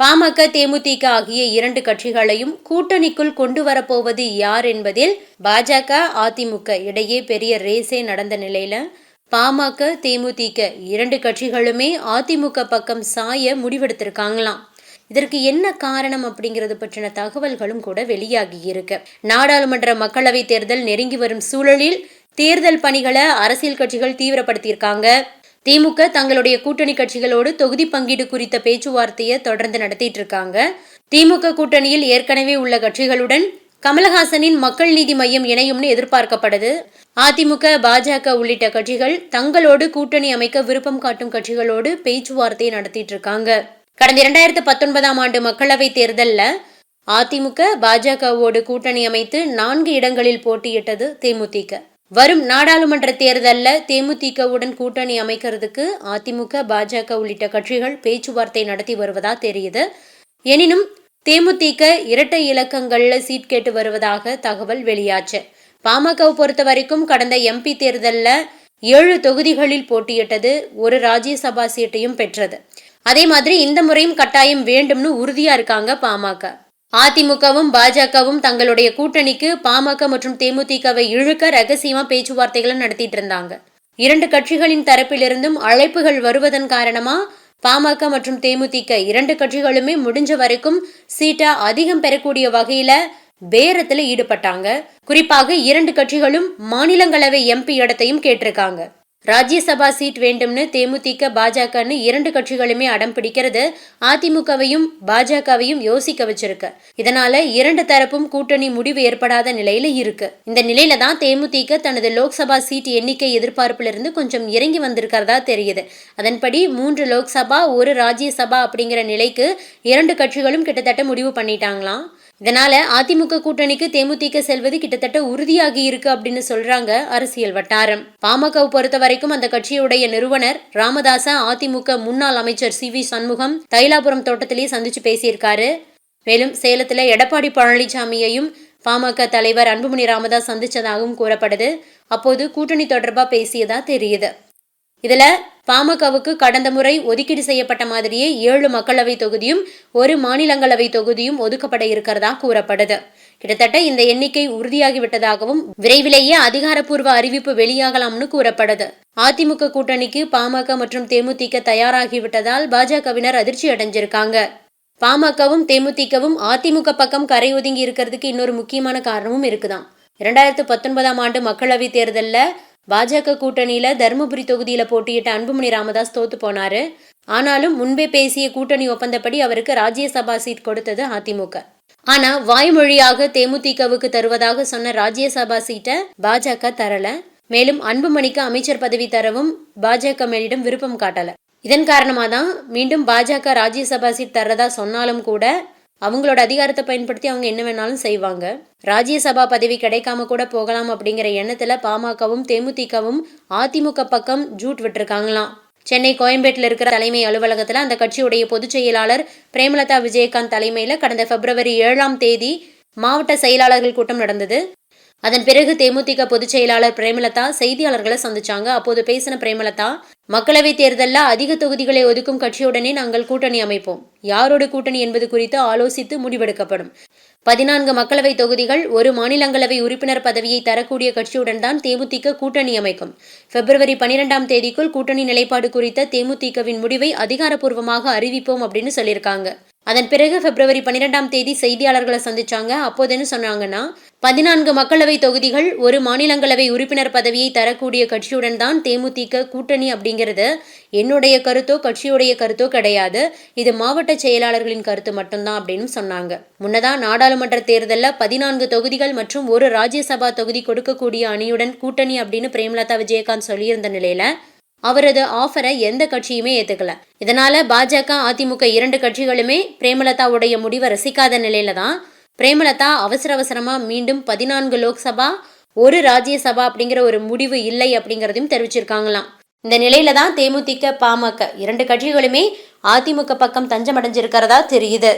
பாமக தேமுதிக ஆகிய இரண்டு கட்சிகளையும் கூட்டணிக்குள் கொண்டு வரப்போவது யார் என்பதில் பாஜக அதிமுக இடையே பெரிய ரேஸே நடந்த நிலையில பாமக தேமுதிக இரண்டு கட்சிகளுமே அதிமுக பக்கம் சாய முடிவெடுத்திருக்காங்களாம். இதற்கு என்ன காரணம் அப்படிங்கிறது பற்றின தகவல்களும் கூட வெளியாகி இருக்கு. நாடாளுமன்ற மக்களவை தேர்தல் நெருங்கி வரும் சூழலில் தேர்தல் பணிகளை அரசியல் கட்சிகள் தீவிரப்படுத்தியிருக்காங்க. திமுக தங்களுடைய கூட்டணி கட்சிகளோடு தொகுதி பங்கீடு குறித்த பேச்சுவார்த்தையை தொடர்ந்து நடத்திட்டு இருக்காங்க திமுக கூட்டணியில் ஏற்கனவே உள்ள கட்சிகளுடன் கமலஹாசனின் மக்கள் நீதி மையம் இணையும்னு எதிர்பார்க்கப்படுது. அதிமுக பாஜக உள்ளிட்ட கட்சிகள் தங்களோடு கூட்டணி அமைக்க விருப்பம் காட்டும் கட்சிகளோடு பேச்சுவார்த்தையை நடத்திட்டு இருக்காங்க கடந்த இரண்டாயிரத்து பத்தொன்பதாம் ஆண்டு மக்களவை தேர்தலில் அதிமுக பாஜகவோடு கூட்டணி அமைத்து நான்கு இடங்களில் போட்டியிட்டது தேமுதிக. வரும் நாடாளுமன்ற தேர்தலில் தேமுதிகவுடன் கூட்டணி அமைக்கிறதுக்கு அதிமுக பாஜக உள்ளிட்ட கட்சிகள் பேச்சுவார்த்தை நடத்தி வருவதா தெரியுது. எனினும் தேமுதிக இரட்டை இலக்கங்கள்ல சீட் கேட்டு வருவதாக தகவல் வெளியாச்சு. பாமகவை பொறுத்த வரைக்கும் கடந்த எம்பி தேர்தலில் ஏழு தொகுதிகளில் போட்டியிட்டது ஒரு ராஜ்யசபா சீட்டையும் பெற்றது. அதே மாதிரி இந்த முறையும் கட்டாயம் வேண்டும்னு உறுதியா இருக்காங்க பாமக. அதிமுகவும் பாஜகவும் தங்களுடைய கூட்டணிக்கு பாமக மற்றும் தேமுதிகவை இழுக்க ரகசியமா பேச்சுவார்த்தைகளை நடத்திட்டு இருந்தாங்க. இரண்டு கட்சிகளின் தரப்பிலிருந்தும் அழைப்புகள் வருவதன் காரணமா பாமக மற்றும் தேமுதிக இரண்டு கட்சிகளுமே முடிஞ்ச வரைக்கும் சீட்டா அதிகம் பெறக்கூடிய வகையில பேரத்துல ஈடுபட்டாங்க. குறிப்பாக இரண்டு கட்சிகளும் மாநிலங்களவை எம்பி இடத்தையும் கேட்டிருக்காங்க. ராஜ்யசபா சீட் வேண்டும்னு தேமுதிக பாஜகன்னு இரண்டு கட்சிகளுமே அடம் பிடிக்கிறது. அதிமுகவையும் பாஜகவையும் யோசிக்க வச்சிருக்கு. இதனால இரண்டு தரப்பும் கூட்டணி முடிவு ஏற்படாத நிலையில இருக்கு. இந்த நிலையில தான் தேமுதிக தனது லோக்சபா சீட் எண்ணிக்கை எதிர்பார்ப்புல இருந்து கொஞ்சம் இறங்கி வந்திருக்கிறதா தெரியுது. அதன்படி மூன்று லோக்சபா ஒரு ராஜ்யசபா அப்படிங்கிற நிலைக்கு இரண்டு கட்சிகளும் கிட்டத்தட்ட முடிவு பண்ணிட்டாங்களாம். இதனால அதிமுக கூட்டணிக்கு தேமுதிக செல்வது கிட்டத்தட்ட உறுதியாகி இருக்கு அப்படின்னு சொல்றாங்க அரசியல் வட்டாரம். பாமகவை பொறுத்த வரைக்கும் அந்த கட்சியுடைய நிறுவனர் ராமதாச அதிமுக முன்னாள் அமைச்சர் சி வி சண்முகம் தைலாபுரம் தோட்டத்திலேயே சந்திச்சு பேசியிருக்காரு. மேலும் சேலத்துல எடப்பாடி பழனிசாமியையும் பாமக தலைவர் அன்புமணி ராமதாஸ் சந்திச்சதாகவும் கூறப்படுது. அப்போது கூட்டணி தொடர்பா பேசியதா தெரியுது. இதில் பாமகவுக்கு கடந்த முறை ஒதுக்கீடு செய்யப்பட்ட மாதிரியே ஏழு மக்களவை தொகுதியும் ஒரு மாநிலங்களவை தொகுதியும் ஒதுக்கப்பட இருக்கிறதா கூறப்படுது. கிட்டத்தட்ட இந்த எண்ணிக்கை உறுதியாகிவிட்டதாகவும் விரைவிலேயே அதிகாரப்பூர்வ அறிவிப்பு வெளியாகலாம்னு கூறப்படுது. அதிமுக கூட்டணிக்கு பாமக மற்றும் தேமுதிக தயாராகிவிட்டதால் பாஜகவினர் அதிர்ச்சி அடைஞ்சிருக்காங்க. பாமகவும் தேமுதிகவும் அதிமுக பக்கம் கரை ஒதுங்கி இருக்கிறதுக்கு இன்னொரு முக்கியமான காரணமும் இருக்குதான் இரண்டாயிரத்து பத்தொன்பதாம் ஆண்டு மக்களவை தேர்தலில் பாஜக கூட்டணியில தருமபுரி தொகுதியில போட்டியிட்ட அன்புமணி ராமதாஸ் தோத்து போனாரு. ஆனாலும் முன்பே பேசிய கூட்டணி ஒப்பந்தப்படி அவருக்கு ராஜ்யசபா சீட் கொடுத்தது அதிமுக. ஆனா வாய்மொழியாக தேமுதிகவுக்கு தருவதாக சொன்ன ராஜ்யசபா சீட்டை பாஜக தரல. மேலும் அன்புமணிக்கு அமைச்சர் பதவி தரவும் பாஜக மேலிடம் விருப்பம் காட்டல. இதன் காரணமாக தான் மீண்டும் பாஜக ராஜ்யசபா சீட் தர்றதா சொன்னாலும் கூட அவங்களோட அதிகாரத்தை பயன்படுத்தி அவங்க என்ன வேணாலும் செய்வாங்க. ராஜ்யசபா பதவி கிடைக்காம கூட போகலாம் அப்படிங்கிற எண்ணத்துல பாமகவும் தேமுதிகவும் அதிமுக பக்கம் ஜூட் விட்டுருக்காங்களாம். சென்னை கோயம்பேட்டில் இருக்கிற தலைமை அலுவலகத்தில் அந்த கட்சியுடைய பொதுச் செயலாளர் பிரேமலதா விஜயகாந்த் தலைமையில் கடந்த பிப்ரவரி ஏழாம் தேதி மாவட்ட செயலாளர்கள் கூட்டம் நடந்தது. அதன் பிறகு தேமுதிக பொதுச் செயலாளர் பிரேமலதா செய்தியாளர்களை சந்திச்சாங்க. அப்போது பேசின பிரேமலதா மக்களவைத் தேர்தலில் அதிக தொகுதிகளை ஒதுக்கும் கட்சியுடனே நாங்கள் கூட்டணி அமைப்போம். யாரோடு கூட்டணி என்பது குறித்து ஆலோசித்து முடிவெடுக்கப்படும். பதினான்கு மக்களவை தொகுதிகள் ஒரு மாநிலங்களவை உறுப்பினர் பதவியை தரக்கூடிய கட்சியுடன் தான் தேமுதிக கூட்டணி அமைக்கும். பிப்ரவரி பனிரெண்டாம் தேதிக்குள் கூட்டணி நிலைப்பாடு குறித்த தேமுதிகவின் முடிவை அதிகாரப்பூர்வமாக அறிவிப்போம் அப்படின்னு சொல்லியிருக்காங்க. அதன் பிறகு பிப்ரவரி பனிரெண்டாம் தேதி செய்தியாளர்களை சந்திச்சாங்க. அப்போது என்ன சொன்னாங்கன்னா பதினான்கு மக்களவை தொகுதிகள் ஒரு மாநிலங்களவை உறுப்பினர் பதவியை தரக்கூடிய கட்சியுடன் தான் தேமுதிக கூட்டணி அப்படிங்கிறது. என்னுடைய கருத்தோ கட்சியுடைய கருத்தோ கிடையாது. இது மாவட்ட செயலாளர்களின் கருத்து மட்டும்தான் அப்படின்னு சொன்னாங்க. முன்னதான் நாடாளுமன்ற தேர்தலில் பதினான்கு தொகுதிகள் மற்றும் ஒரு ராஜ்யசபா தொகுதி கொடுக்கக்கூடிய அணியுடன் கூட்டணி அப்படின்னு பிரேமலதா விஜயகாந்த் சொல்லியிருந்த நிலையில அவரது ஆஃபரை எந்த கட்சியுமே ஏத்துக்கல. இதனால பாஜக அதிமுக இரண்டு கட்சிகளுமே பிரேமலதாவுடைய முடிவை ரசிக்காத நிலையில தான் பிரேமலதா அவசர அவசரமா மீண்டும் பதினான்கு லோக்சபா ஒரு ராஜ்யசபா அப்படிங்கிற ஒரு முடிவு இல்லை அப்படிங்கிறதையும் தெரிவிச்சிருக்காங்களாம். இந்த நிலையில தான் தேமுதிக பாமக இரண்டு கட்சிகளுமே அதிமுக பக்கம் தஞ்சம் அடைஞ்சிருக்கிறதா தெரியுது.